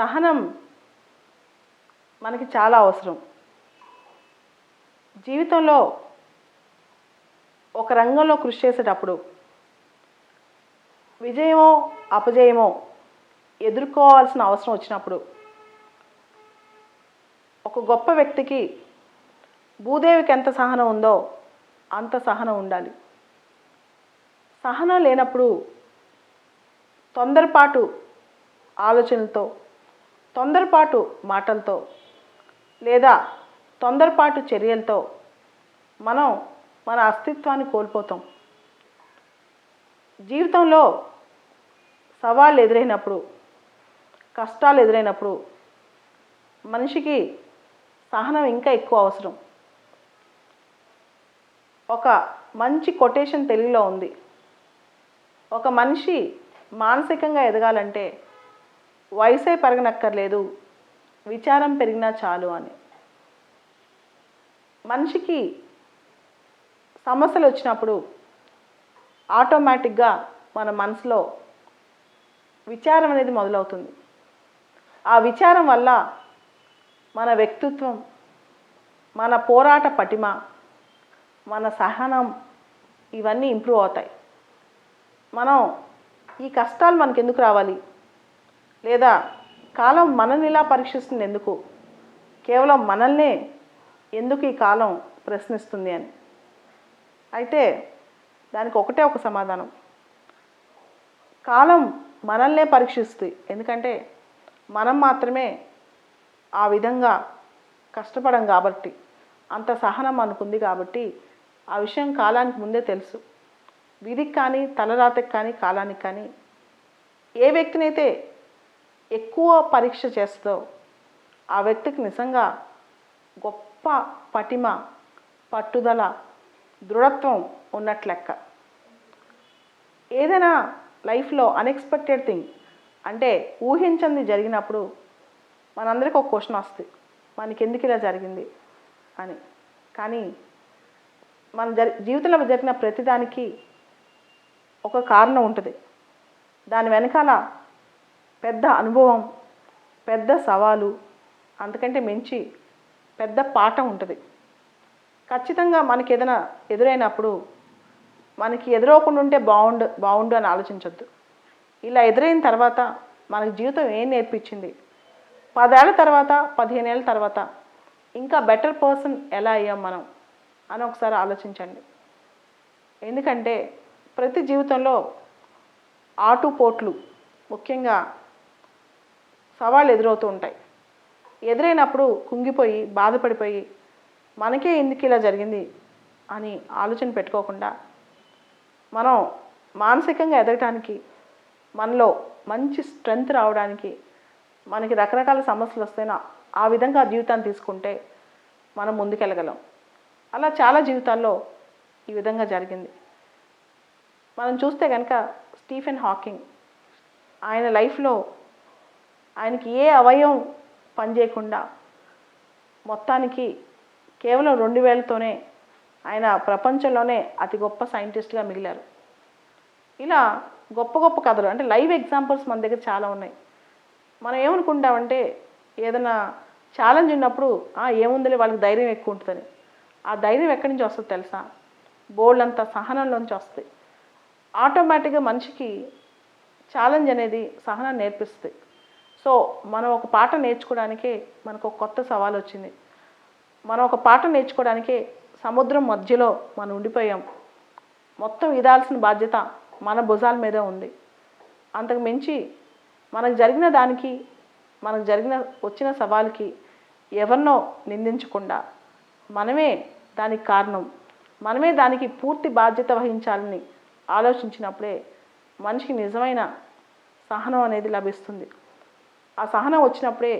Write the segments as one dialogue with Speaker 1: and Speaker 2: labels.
Speaker 1: సహనం మనకి చాలా అవసరం. జీవితంలో ఒక రంగంలో కృషి చేసేటప్పుడు విజయమో అపజయమో ఎదుర్కోవాల్సిన అవసరం వచ్చినప్పుడు ఒక గొప్ప వ్యక్తికి భూదేవికి ఎంత సహనం ఉందో అంత సహనం ఉండాలి. సహనం లేనప్పుడు తొందరపాటు ఆలోచనలతో తొందరపాటు మాటలతో లేదా తొందరపాటు చర్యలతో మనం మన అస్తిత్వాన్ని కోల్పోతాం. జీవితంలో సవాళ్ళు ఎదురైనప్పుడు కష్టాలు ఎదురైనప్పుడు మనిషికి సహనం ఇంకా ఎక్కువ అవసరం. ఒక మంచి కొటేషన్ తెలుగులో ఉంది. ఒక మనిషి మానసికంగా ఎదగాలంటే వయసే పెరగనక్కర్లేదు. విచారం పెరిగినా చాలు అని. మనిషికి సమస్యలు వచ్చినప్పుడు ఆటోమేటిక్గా మన మనసులో విచారం అనేది మొదలవుతుంది. ఆ విచారం వల్ల మన వ్యక్తిత్వం మన పోరాట పటిమ మన సహనం ఇవన్నీ ఇంప్రూవ్ అవుతాయి. మనం ఈ కష్టాలు మనకెందుకు రావాలి? లేదా కాలం మనల్ని ఇలా పరీక్షిస్తుంది ఎందుకు? కేవలం మనల్నే ఎందుకు ఈ కాలం ప్రశ్నిస్తుంది అని. అయితే దానికి ఒకటే ఒక సమాధానం. కాలం మనల్నే పరీక్షిస్తుంది. ఎందుకంటే మనం మాత్రమే ఆ విధంగా కష్టపడం కాబట్టి అంత సహనం అనుకుంది కాబట్టి ఆ విషయం కాలానికి ముందే తెలుసు. వీధికి కానీ తలరాతకి కానీ కాలానికి కానీ ఏ వ్యక్తినైతే ఎక్కువ పరీక్ష చేస్తుందో ఆ వ్యక్తికి నిజంగా గొప్ప పటిమ పట్టుదల దృఢత్వం ఉన్నట్లు లెక్క. ఏదైనా లైఫ్లో అన్ఎక్స్పెక్టెడ్ థింగ్ అంటే ఊహించింది జరిగినప్పుడు మనందరికీ ఒక క్వశ్చన్ వస్తుంది మనకి ఎందుకు ఇలా జరిగింది అని. కానీ మన జరి జీవితంలో జరిగిన ప్రతిదానికి ఒక కారణం ఉంటుంది. దాని వెనకాల పెద్ద అనుభవం పెద్ద సవాలు అంతకంటే మించి పెద్ద పాఠం ఉంటుంది. ఖచ్చితంగా మనకి ఏదైనా ఎదురైనప్పుడు మనకి ఎదురవకుండా ఉంటే బాగుండు బాగుండు అని ఆలోచించవద్దు ఇలా ఎదురైన తర్వాత మనకి జీవితం ఏం నేర్పించింది? పదేళ్ళ తర్వాత పదిహేను ఏళ్ళ తర్వాత ఇంకా బెటర్ పర్సన్ ఎలా అయ్యాం మనం అని ఒకసారి ఆలోచించండి. ఎందుకంటే ప్రతి జీవితంలో ఆటుపోట్లు ముఖ్యంగా సవాళ్ళు ఎదురవుతూ ఉంటాయి. ఎదురైనప్పుడు కుంగిపోయి బాధపడిపోయి మనకే ఎందుకు ఇలా జరిగింది అని ఆలోచన పెట్టుకోకుండా మనం మానసికంగా ఎదగటానికి మనలో మంచి స్ట్రెంగ్త్ రావడానికి మనకి రకరకాల సమస్యలు వస్తేనా ఆ విధంగా జీవితాన్ని తీసుకుంటే మనం ముందుకెళ్ళగలం. అలా చాలా జీవితాల్లో ఈ విధంగా జరిగింది. మనం చూస్తే కనుక స్టీఫెన్ హాకింగ్ ఆయన లైఫ్లో ఆయనకి ఏ అవయవం పనిచేయకుండా మొత్తానికి కేవలం రెండు వేలతోనే ఆయన ప్రపంచంలోనే అతి గొప్ప సైంటిస్ట్గా మిగిలారు. ఇలా గొప్ప గొప్ప కథలు అంటే లైవ్ ఎగ్జాంపుల్స్ మన దగ్గర చాలా ఉన్నాయి. మనం ఏమనుకుంటామంటే ఏదైనా ఛాలెంజ్ ఉన్నప్పుడు ఏముందిలే వాళ్ళకి ధైర్యం ఎక్కువ ఉంటుందని. ఆ ధైర్యం ఎక్కడి నుంచి వస్తుంది తెలుసా? బోల్డ్ అంత సహనంలోంచి వస్తుంది. ఆటోమేటిక్గా మనిషికి ఛాలెంజ్ అనేది సహనం నేర్పిస్తుంది. సో మనం ఒక పాట నేర్చుకోవడానికే మనకు ఒక కొత్త సవాల్ వచ్చింది. మనం ఒక పాట నేర్చుకోవడానికే సముద్రం మధ్యలో మనం ఉండిపోయాం. మొత్తం ఇదాల్సిన బాధ్యత మన భుజాల మీద ఉంది. అంతకు మించి మనకు జరిగిన దానికి మనకు జరిగిన వచ్చిన సవాల్కి ఎవరినో నిందించకుండా మనమే దానికి కారణం. మనమే దానికి పూర్తి బాధ్యత వహించాలని ఆలోచించినప్పుడే మనిషికి నిజమైన సహనం అనేది లభిస్తుంది. ఆ సహనం వచ్చినప్పుడే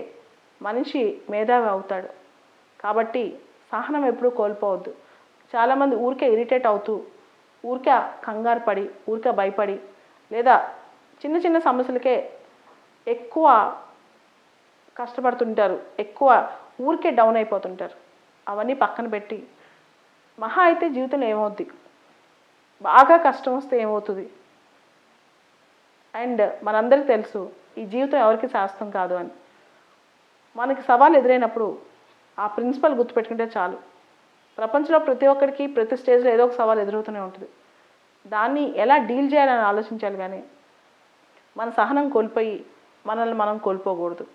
Speaker 1: మనిషి మేధావి అవుతాడు. కాబట్టి సహనం ఎప్పుడూ కోల్పోవద్దు. చాలామంది ఊరికే ఇరిటేట్ అవుతూ ఊరికే కంగారు పడి ఊరికే భయపడి లేదా చిన్న చిన్న సమస్యలకే ఎక్కువ కష్టపడుతుంటారు. ఎక్కువ ఊరికే డౌన్ అయిపోతుంటారు. అవన్నీ పక్కన పెట్టి మహా అయితే జీవితంలో ఏమవుద్ది? బాగా కష్టం వస్తే ఏమవుతుంది? అండ్ మనందరికీ తెలుసు ఈ జీవితం ఎవరికి శాస్త్రం కాదు అని. మనకి సవాలు ఎదురైనప్పుడు ఆ ప్రిన్సిపల్ గుర్తుపెట్టుకుంటే చాలు. ప్రపంచంలో ప్రతి ఒక్కరికి ప్రతి స్టేజ్లో ఏదో ఒక సవాలు ఎదురవుతూనే ఉంటుంది. దాన్ని ఎలా డీల్ చేయాలని ఆలోచించాలి కానీ మన సహనం కోల్పోయి మనల్ని మనం కోల్పోకూడదు.